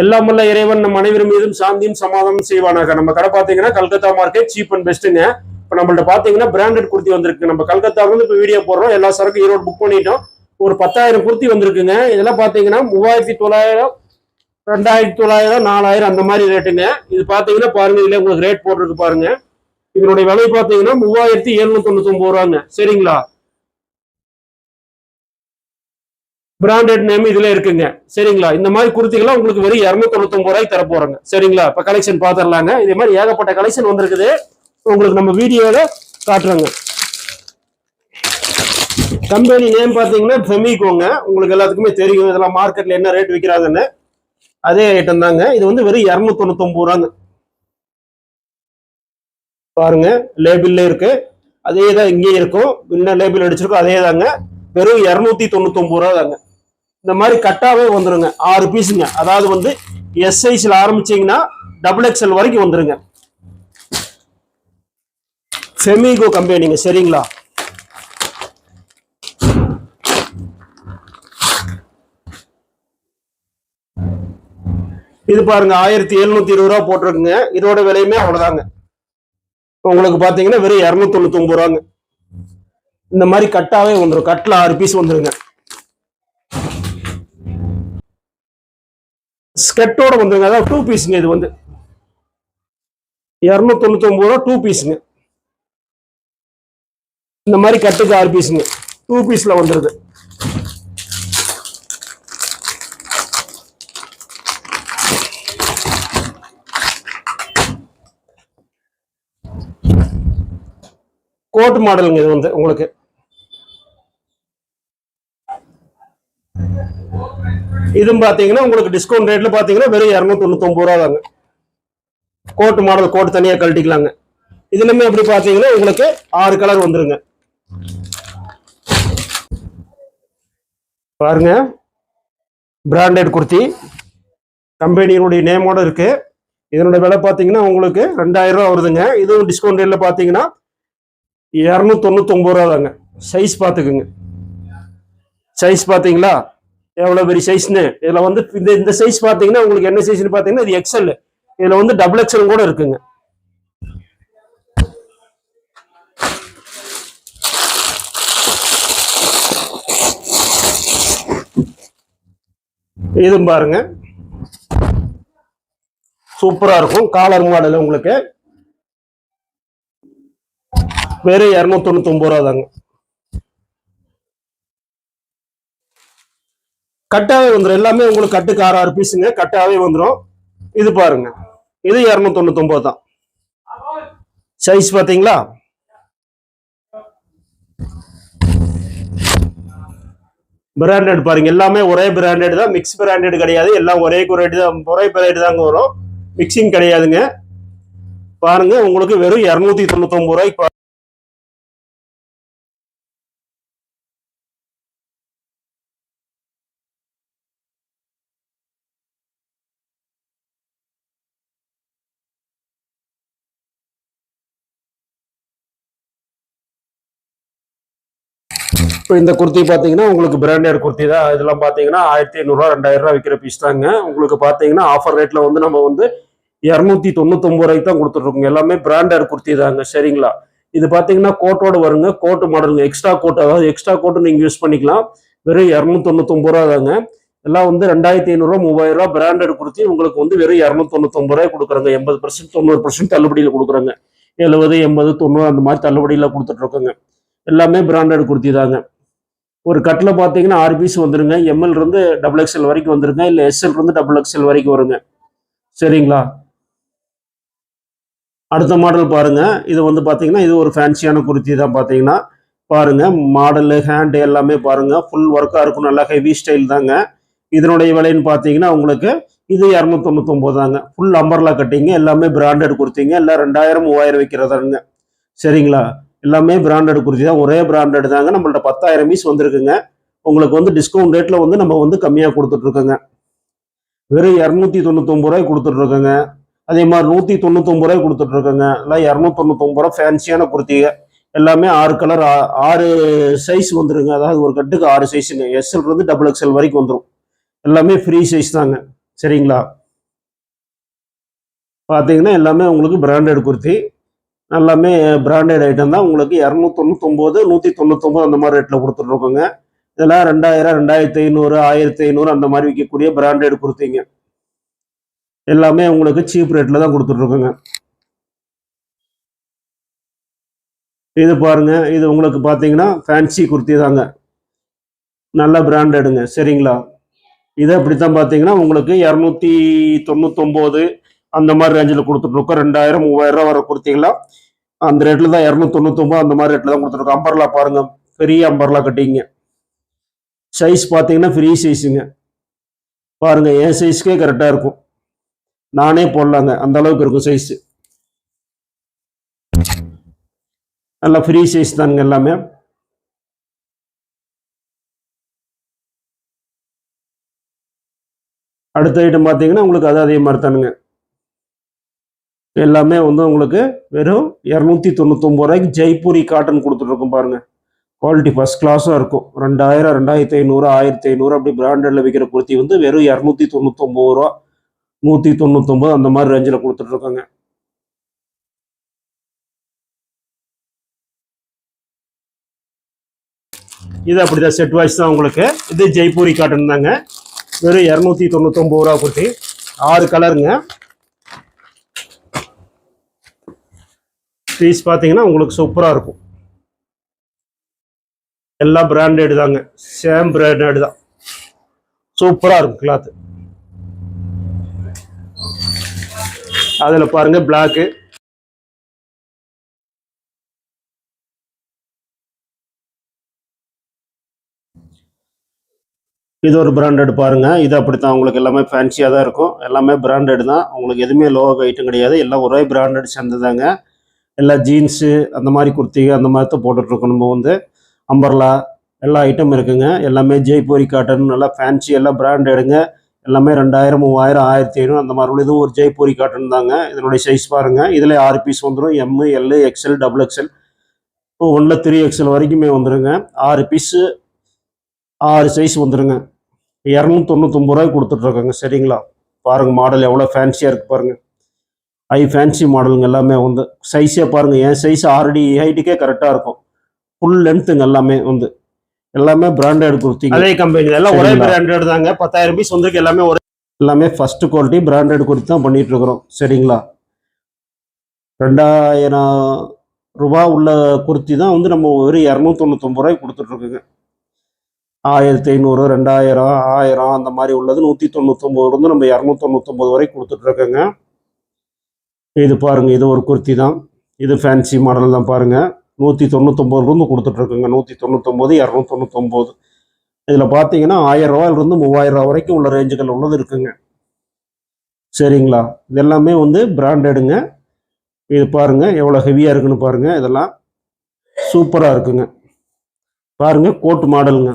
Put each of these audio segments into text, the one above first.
எல்லாம் வல்ல இறைவன் நம் அனைவரும் மீதும் சாந்தியும் சமாதானம் செய்வானாக. நம்ம கடை பாத்தீங்கன்னா கல்கத்தா மார்க்கெட் சீப் அண்ட் பெஸ்ட்டுங்க இப்போ நம்மள்ட்ட பாத்தீங்கன்னா பிராண்டட் குர்த்தி வந்திருக்கு. நம்ம கல்கத்தால இருந்து இப்போ வீடியோ போடுறோம். எல்லா சரக்கு ஈரோடு புக் பண்ணிட்டோம். ஒரு பத்தாயிரம் குர்த்தி வந்திருக்குங்க. இதெல்லாம் பாத்தீங்கன்னா மூவாயிரத்தி தொள்ளாயிரம் ரெண்டாயிரத்தி தொள்ளாயிரம் நாலாயிரம் அந்த மாதிரி ரேட்டுங்க இது பாத்தீங்கன்னா பாருங்க இதுல உங்களுக்கு ரேட் போட்டிருக்கு பாருங்க. இதனுடைய விலை பாத்தீங்கன்னா மூவாயிரத்தி எழுநூத்தி தொண்ணூத்தி ஒன்பது ரூபாங்க. சரிங்களா? பிராண்டட் நேம் இதுல இருக்குங்க. சரிங்களா? இந்த மாதிரி குர்த்திகள்லாம் உங்களுக்கு வெறும் இரநூத்தி தொண்ணூத்தி ரூபாய்க்கு தர போறாங்க. சரிங்களா? இப்ப கலெக்ஷன் பாத்திரலாங்க. இதே மாதிரி ஏகப்பட்ட கலெக்ஷன் வந்திருக்குது. உங்களுக்கு நம்ம வீடியோல காட்டுறோங்க. கம்பெனி நேம் பாத்தீங்கன்னா ஃபெமிகோங்க உங்களுக்கு எல்லாத்துக்குமே தெரியும். இதெல்லாம் மார்க்கெட்ல என்ன ரேட் விற்கிறாங்கன்னு அதே ஐட்டம் தாங்க. இது வந்து வெறும் இரநூத்தி தொண்ணூத்தி ரூபாங்க. பாருங்க. லேபிள்ல இருக்கு. அதே தான் இங்கேயும் இருக்கும். என்ன லேபிள் அடிச்சிருக்கோ அதே தாங்க வெறும் இரநூத்தி தொண்ணூத்தி ரூபா தாங்க இந்த மாதிரி கட்டாவே வந்துருங்க. ஆறு பீஸுங்க. அதாவது வந்து எஸ் சைஸ்ல ஆரம்பிச்சீங்கன்னா டபுள் எக்ஸ்எல் வரைக்கும் வந்துருங்க. ஃபெமிகோ கம்பெனிங்க சரிங்களா? இது பாருங்க ஆயிரத்தி எழுநூத்தி இருபது ரூபா போட்டிருக்குங்க. இதோட விலையுமே அவ்வளவுதாங்க. உங்களுக்கு பாத்தீங்கன்னா வெறும் இரநூத்தி தொண்ணூத்தி ஒன்பது ரூபாங்க. இந்த மாதிரி கட்டாவே வந்துடும் கட்டில் ஆறு பீஸ் வந்துருங்க. ஸ்கெட்டோட வந்துருங்க. அதாவது டூ பீஸுங்க இது வந்து. இரநூத்தி ஒன்பது ரூபா டூ பீஸுங்க இந்த மாதிரி கட்டுக்கு ஆறு பீஸுங்க டூ பீஸில் வந்துடுது கோட் மாடலுங்க இது வந்து உங்களுக்கு. இதுவும் பார்த்தீங்கன்னா உங்களுக்கு டிஸ்கவுண்ட் ரேட்ல பாத்தீங்கன்னா வெறும் இரநூத்தி தொண்ணூத்தி ரூபா தாங்க. கோட் மாடல் கோட் தனியா கழட்டிக்கலாங்க. இதுலயுமே எப்படி பாத்தீங்கன்னா உங்களுக்கு ஆறு கலர் வந்துருங்க. பாருங்க. பிராண்டட் குர்த்தி கம்பெனியினுடைய நேமோட இருக்கு. இதனுடைய விலை பார்த்தீங்கன்னா உங்களுக்கு ரெண்டாயிரம் ரூபா வருதுங்க. இதுவும் டிஸ்கவுண்ட் ரேட்ல பார்த்தீங்கன்னா இரநூத்தொண்ணூத்தொம்பது ரூபா தாங்க. சைஸ் பார்த்துக்குங்க சைஸ் பார்த்தீங்களா எவ்வளோ பெரிய சைஸ்னு இதில் வந்து இந்த இந்த சைஸ் பார்த்தீங்கன்னா உங்களுக்கு என்ன சைஸ்னு பார்த்தீங்கன்னா இது எக்ஸல் இதில் வந்து டபுள் எக்ஸல் கூட இருக்குங்க. இதுவும் பாருங்க. சூப்பரா இருக்கும். காலர் மாடல் உங்களுக்கு. வெறும் இரநூத்தி தொண்ணூத்தி ஒன்பது ரூபா தாங்க. கட்டாவே வந்துடும் எல்லாமே உங்களுக்கு கட்டுக்கு ஆறு ஆறு பீஸுங்க கட்டாவே வந்துடும் இது பாருங்க. இது இரநூத்தொண்ணூத்தொம்பது தான். சைஸ் பார்த்தீங்களா? பிராண்டட் பாருங்க. எல்லாமே ஒரே பிராண்டட் தான். மிக்ஸ் பிராண்டட் கிடையாது. எல்லாம் ஒரே குரேட் தான். ஒரே ரேட்டு தாங்க வரும். மிக்சிங் கிடையாதுங்க. பாருங்க. உங்களுக்கு வெறும் இரநூத்தி தொண்ணூத்தொம்பது ரூபாய்க்கு இப்போ இந்த குர்த்தி பார்த்தீங்கன்னா உங்களுக்கு பிராண்டட் குர்த்தி தான். இதெல்லாம் பார்த்தீங்கன்னா ஆயிரத்தி ஐநூறுரூவா ரெண்டாயிரம் ரூபா விற்கிற பீஸ் தாங்க. உங்களுக்கு பார்த்தீங்கன்னா ஆஃபர் ரேட்டில் வந்து நம்ம வந்து இரநூத்தி தொண்ணூத்தொம்பது ரூபாய்க்கு தான் கொடுத்துட்ருக்கோங்க. எல்லாமே பிராண்டட் குர்த்தி தாங்க. சரிங்களா? இது பார்த்தீங்கன்னா கோட்டோட வருங்க. கோட்டு மாடலுங்க. எக்ஸ்ட்ரா கோட் அதாவது எக்ஸ்ட்ரா கோட்டு நீங்கள் யூஸ் பண்ணிக்கலாம். வெறும் இரநூத்தி தொண்ணூத்தொம்பது ரூபா தாங்க. எல்லாம் வந்து ரெண்டாயிரத்தி ஐநூறுரூவா மூவாயிரம் ரூபா பிராண்டட் குர்த்தி. உங்களுக்கு வந்து வெறும் இரநூத்தி தொண்ணூத்தொம்பது ரூபாய் கொடுக்குறாங்க. எண்பது பர்சன்ட் தொண்ணூறு பர்சன்ட் தள்ளுபடியில் கொடுக்குறாங்க. எழுபது எண்பது தொண்ணூறு அந்த மாதிரி தள்ளுபடியில் கொடுத்துட்ருக்கோங்க. எல்லாமே பிராண்டட் குர்த்தி தாங்க. ஒரு கட்டில் பார்த்தீங்கன்னா ஆறு பீஸ் வந்துருங்க. எம்எல் இருந்து டபுள் எக்ஸ்எல் வரைக்கும் வந்துருங்க. இல்லை எஸ்எல் இருந்து டபுள் எக்ஸ்எல் வரைக்கும் வருங்க. சரிங்களா? அடுத்த மாடல் பாருங்க. இது வந்து பார்த்தீங்கன்னா இது ஒரு ஃபேன்சியான குர்த்தி தான் பார்த்தீங்கன்னா பாருங்க மாடலு ஹேண்டு எல்லாமே பாருங்க. ஃபுல் ஒர்க்காக இருக்கும். நல்லா ஹெவி ஸ்டைல் தாங்க. இதனுடைய விலைன்னு பார்த்தீங்கன்னா உங்களுக்கு இது இரநூத்தொண்ணூத்தொம்பது தாங்க. ஃபுல் அம்பர்லா கட்டிங்க எல்லாமே பிராண்டட் குர்த்திங்க. எல்லாம் ரெண்டாயிரம் மூவாயிரம் விற்கிறதாங்க சரிங்களா? எல்லாமே பிராண்டட் குறிச்சி தான். ஒரே பிராண்டட் தாங்க. நம்மள்ட்ட பத்தாயிரம் பீஸ் வந்திருக்குங்க. உங்களுக்கு வந்து டிஸ்கவுண்ட் ரேட்டில் வந்து நம்ம வந்து கம்மியாக கொடுத்துட்ருக்கோங்க. வெறும் இரநூத்தி தொண்ணூத்தொம்பது ரூபாய் கொடுத்துட்ருக்கோங்க. அதே மாதிரி நூற்றி தொண்ணூத்தொம்பது ரூபாய் கொடுத்துட்ருக்கோங்க. எல்லாம் இரநூத்தொண்ணூத்தொம்பது ரூபா ஃபேன்சியான குர்த்திங்க. எல்லாமே ஆறு கலர் ஆறு சைஸ் வந்துருங்க. அதாவது ஒரு கட்டுக்கு ஆறு சைஸுங்க எஸ்எல் இருந்து டபுள் எக்ஸ்எல் வரைக்கும் வந்துடும் எல்லாமே ஃப்ரீ சைஸ் தாங்க. சரிங்களா? பார்த்தீங்கன்னா எல்லாமே உங்களுக்கு பிராண்டட் குர்த்தி. எல்லாமே பிராண்டட் ஐட்டம் தான். உங்களுக்கு இரநூத்தொண்ணூத்தொம்போது நூற்றி தொண்ணூத்தொம்பது அந்த மாதிரி ரேட்டில் கொடுத்துட்ருக்கோங்க. இதெல்லாம் ரெண்டாயிரம் ரெண்டாயிரத்தி ஐநூறு ஆயிரத்தி ஐநூறு அந்த மாதிரி விற்கக்கூடிய பிராண்டட் குர்த்திங்க. எல்லாமே உங்களுக்கு சீப் ரேட்டில் தான் கொடுத்துட்ருக்கோங்க. இது பாருங்க இது உங்களுக்கு பார்த்தீங்கன்னா ஃபேன்சி குர்த்தி தாங்க. நல்ல பிராண்டடுங்க சரிங்களா? இது அப்படித்தான் பார்த்தீங்கன்னா உங்களுக்கு இரநூத்தி தொண்ணூத்தொம்போது அந்த மாதிரி ரேஞ்சில் கொடுத்துட்ருக்கோம் ரெண்டாயிரம் மூவாயிரம் ரூபா வர குர்த்திங்களா அந்த ரேட்டில் தான் இரநூத்தொண்ணூத்தொம்பது அந்த மாதிரி ரேட்டில் தான் கொடுத்துருக்கோம் அம்பர்லா பாருங்கள் பெரிய அம்பர்லா கட்டிங்க. சைஸ் பார்த்தீங்கன்னா ஃப்ரீ சைஸுங்க பாருங்க என் சைஸ்க்கே கரெக்டாக இருக்கும். நானே போடலாங்க. அந்த அளவுக்கு இருக்கும் சைஸு நல்லா ஃப்ரீ சைஸ் தானுங்க எல்லாமே. அடுத்த ஐட்டம் பார்த்தீங்கன்னா உங்களுக்கு அது அதே மாதிரி தானுங்க. எல்லாமே வந்து உங்களுக்கு வெறும் இரநூத்தி தொண்ணூத்தொம்பது ரூபாய்க்கு ஜெய்ப்பூரி காட்டன் கொடுத்துட்ருக்கோம் பாருங்க. குவாலிட்டி ஃபஸ்ட் கிளாஸாக இருக்கும். ரெண்டாயிரம் ரெண்டாயிரத்தி ஐநூறு ஆயிரத்தி ஐநூறு அப்படி பிராண்டடில் விற்கிற குர்த்தி வந்து வெறும் இரநூத்தி தொண்ணூத்தொம்பது ரூபா. நூற்றி தொண்ணூத்தொம்பது அந்த மாதிரி ரேஞ்சில் கொடுத்துட்ருக்காங்க. இது அப்படிதான் செட் வாய்ஸ் தான் உங்களுக்கு. இது ஜெய்ப்பூரி காட்டன் தாங்க. வெறும் இரநூத்தி தொண்ணூத்தொம்பது ரூபா குர்த்தி. ஆறு கலருங்க பீஸ் பார்த்தீங்கன்னா உங்களுக்கு சூப்பராக இருக்கும். எல்லாம் பிராண்டட் தாங்க. சேம் பிராண்டட் தான். சூப்பராக இருக்கும் கிளாத்து அதில் பாருங்க பிளாக்கு இது ஒரு பிராண்டட் பாருங்க. இது அப்படித்தான். உங்களுக்கு எல்லாமே ஃபேன்சியாக தான் இருக்கும். எல்லாமே பிராண்டட் தான். உங்களுக்கு எதுவுமே லோ ஐட்டம் கிடையாது. எல்லாம் ஒரே பிராண்டட் சேர்ந்ததாங்க எல்லா ஜீன்ஸு அந்த மாதிரி குர்த்தி அந்த மாதிரி தான் போட்டுட்ருக்கோம். நம்ம வந்து அம்பர்லா எல்லா ஐட்டம் இருக்குங்க. எல்லாமே ஜெய்பூரி காட்டன் நல்லா ஃபேன்சி எல்லாம் பிராண்டடுங்க எல்லாமே ரெண்டாயிரம் மூவாயிரம் ஆயிரத்தி ஐநூறு அந்த மாதிரி உள்ள இதுவும் ஒரு ஜெய்பூரி காட்டன் தாங்க. இதனுடைய சைஸ் பாருங்கள் இதில் ஆறு பீஸ் வந்துடும் M L XL double XL இப்போ ஒன்றில் த்ரீ எக்ஸ்எல் வரைக்குமே வந்துடுங்க ஆறு பீஸு ஆறு சைஸ் வந்துடுங்க இரநூத்தொண்ணூத்தொம்பது ரூபாய்க்கு கொடுத்துட்ருக்கோங்க. சரிங்களா? பாருங்கள் மாடல் எவ்வளோ ஃபேன்சியாக இருக்குது பாருங்கள் ஹை ஃபேன்சி மாடலுங்க எல்லாமே வந்து சைஸே பாருங்கள் என் சைஸ் ஆறடி ஹைட்டுக்கே கரெக்டாக இருக்கும். ஃபுல் லென்த்துங்க எல்லாமே வந்து. எல்லாமே பிராண்டட் குர்த்திங்க அதே கம்பெனி எல்லாம் ஒரே பிராண்டட் தாங்க. பத்தாயிரம் பீஸ் வந்துருக்கு. எல்லாமே ஒரே எல்லாமே ஃபர்ஸ்ட் குவாலிட்டி பிராண்டட் குர்த்தி தான் பண்ணிட்டு இருக்கிறோம். சரிங்களா? ரெண்டாயிரம் ரூபா உள்ள குர்த்தி தான் வந்து நம்ம ஒரு இரநூத்தொண்ணூத்தொம்பது ரூபாய்க்கு கொடுத்துட்ருக்குங்க ஆயிரத்தி ஐநூறு ரெண்டாயிரம் ஆயிரம் அந்த மாதிரி உள்ளது நூற்றி தொண்ணூத்தொம்பதுலேருந்து நம்ம இரநூத்தொண்ணூத்தொம்பது வரைக்கும் கொடுத்துட்ருக்கோங்க இது பாருங்கள் இது ஒரு குர்த்தி தான். இது ஃபேன்சி மாடல் தான் பாருங்கள் நூற்றி தொண்ணூத்தொம்பதுலேருந்து கொடுத்துட்ருக்குங்க. நூற்றி தொண்ணூத்தொம்போது இரநூத்தொண்ணூத்தொம்பது. இதில் பார்த்தீங்கன்னா ஆயிரம் ரூபாயிலிருந்து மூவாயிரம் ரூபா வரைக்கும் உள்ள ரேஞ்சுகள் உள்ளது இருக்குங்க. சரிங்களா? இது எல்லாமே வந்து பிராண்டடுங்க இது பாருங்க எவ்வளோ ஹெவியாக இருக்குன்னு பாருங்கள் இதெல்லாம் சூப்பராக இருக்குங்க. பாருங்கள் கோட் மாடலுங்க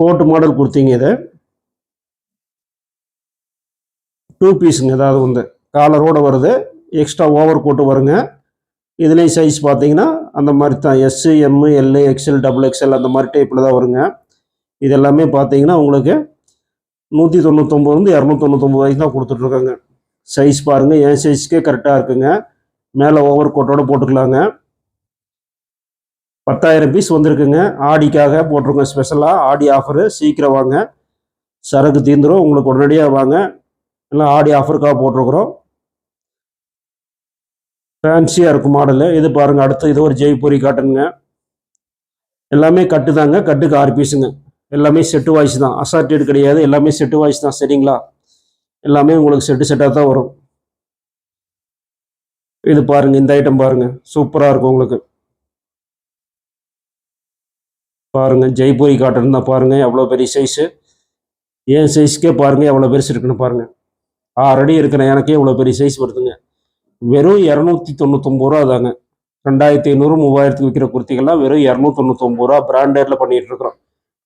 கோட் மாடல் கொடுத்தீங்க இதை. டூ பீஸுங்க ஏதாவது வந்து காலரோடு வருது. எக்ஸ்ட்ரா ஓவர் கோட்டு வருங்க. இதுலேயும் சைஸ் பார்த்தீங்கன்னா அந்த மாதிரி தான். S M L XL double XL அந்த மாதிரி டைப்பில் தான் வருங்க. இது எல்லாமே பார்த்தீங்கன்னா உங்களுக்கு நூற்றி தொண்ணூத்தொம்பதுலேருந்து இரநூத்தொண்ணூத்தொம்பது வரைக்கும் தான் கொடுத்துட்ருக்காங்க. சைஸ் பாருங்கள் என் சைஸ்க்கே கரெக்டாக இருக்குங்க. மேலே ஓவர் கோட்டோட போட்டுக்கலாங்க. பத்தாயிரம் பீஸ் வந்திருக்குங்க. ஆடிக்காக போட்டிருக்கோம் ஸ்பெஷலாக ஆடி ஆஃபரு சீக்கிரம் வாங்க. சரக்கு தீந்துரும். உங்களுக்கு உடனடியாக வாங்க. எல்லாம் ஆடி ஆஃபருக்காக போட்டிருக்குறோம். ஃபேன்சியாக இருக்கும் மாடலு இது பாருங்கள் அடுத்து இது ஒரு ஜெய்பூரி காட்டனுங்க எல்லாமே கட்டு தாங்க கட்டுக்கு ஆறு பீஸுங்க எல்லாமே செட்டு வாய்ஸ் தான். அசார்டட் கிடையாது. எல்லாமே செட்டு வாய்ஸ் தான். சரிங்களா எல்லாமே உங்களுக்கு செட்டு செட்டாக தான் வரும். இது பாருங்கள் இந்த ஐட்டம் பாருங்கள் சூப்பராக இருக்கும் உங்களுக்கு. பாருங்கள் ஜெய்பூரி காட்டன் தான் பாருங்கள் எவ்வளோ பெரிய சைஸு என் சைஸ்க்கே பாருங்கள் எவ்வளோ பெருசு இருக்குன்னு பாருங்கள் ஆல்ரெடி இருக்கிற எனக்கே இவ்வளோ பெரிய சைஸ் வருதுங்க. வெறும் இரநூத்தி தொண்ணூத்தொம்பது ரூபா தாங்க. ரெண்டாயிரத்தி ஐநூறு மூவாயிரத்துக்கு விற்கிற குர்த்திகள்லாம் வெறும் இரநூத்தொண்ணூத்தொம்பது ரூபா பிராண்டட்ல பண்ணிட்டு இருக்கிறோம்.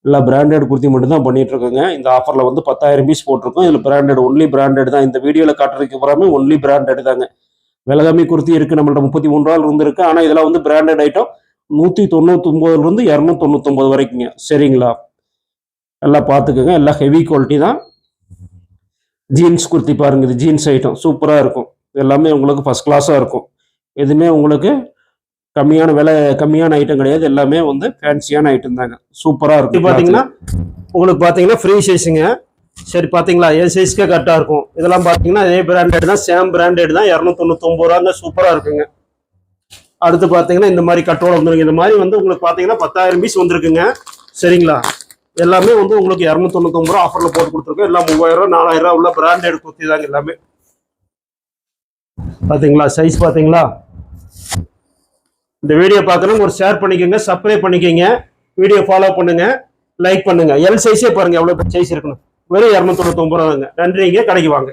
எல்லாம் பிராண்டட் குர்த்தி மட்டும் தான் பண்ணிட்டு இருக்கோங்க. இந்த ஆஃபர்ல வந்து பத்தாயிரம் பீஸ் போட்டிருக்கோம். இதில் பிராண்டட் ஒன்லி பிராண்டட் தான். இந்த வீடியோவில் காட்டுறதுக்கு பூராமே ஒன்லி பிராண்டட் தாங்க. விலகம்மி குர்த்தி இருக்கு. நம்மள்ட்ட முப்பத்தி மூணு ரூபாய் இருந்திருக்கு. ஆனால் இதெல்லாம் வந்து பிராண்டட் ஐட்டம் நூற்றி தொண்ணூத்தொம்போதுலேருந்து இருந்து இரநூத்தொண்ணூத்தொம்பது வரைக்குங்க. சரிங்களா? எல்லாம் பார்த்துக்கோங்க. எல்லாம் ஹெவி குவாலிட்டி தான். ஜீன்ஸ் குர்த்தி பாருங்க. இது ஜீன்ஸ் ஐட்டம் சூப்பராக இருக்கும். எல்லாமே உங்களுக்கு ஃபர்ஸ்ட் கிளாஸாக இருக்கும். எதுவுமே உங்களுக்கு கம்மியான விலை கம்மியான ஐட்டம் கிடையாது. எல்லாமே வந்து ஃபேன்சியான ஐட்டம் தாங்க. சூப்பராக இருக்கும். பார்த்தீங்கன்னா உங்களுக்கு பார்த்தீங்கன்னா ஃப்ரீ சைஸுங்க சரி பார்த்தீங்களா என் சைஸ்க்கே கரெக்டாக இருக்கும். இதெல்லாம் பார்த்தீங்கன்னா அதே பிராண்டட் தான் சேம் பிராண்டட் தான் இரநூத்தொண்ணூத்தொம்பது ரூபாங்க சூப்பராக இருக்குங்க. அடுத்து பார்த்தீங்கன்னா இந்த மாதிரி கட்டோட வந்துருங்க. இந்த மாதிரி வந்து உங்களுக்கு பார்த்தீங்கன்னா பத்தாயிரம் பீஸ் வந்திருக்குங்க. சரிங்களா? எல்லாமே வந்து உங்களுக்கு இரநூத்தொண்ணூத்தொம்பது ரூபா ஆஃபரில் போட்டு கொடுத்துருக்கோம். எல்லாம் மூவாயிரம் ரூபா நாலாயிரம் ரூபா உள்ள பிராண்டட் குர்த்தி தாங்க எல்லாமே. பார்த்தீங்களா சைஸ் பார்த்தீங்களா இந்த வீடியோ பார்க்குறவங்க ஒரு ஷேர் பண்ணிக்கோங்க சப்ஸ்கிரைப் பண்ணிக்கோங்க வீடியோ ஃபாலோ பண்ணுங்க லைக் பண்ணுங்க. எல் சைஸே பாருங்க எவ்வளோ சைஸ் இருக்கணும் வெறும் இரநூத்தொண்ணூத்தொம்பது ரூபாங்க. நன்றிங்க கடைக்கு வாங்க.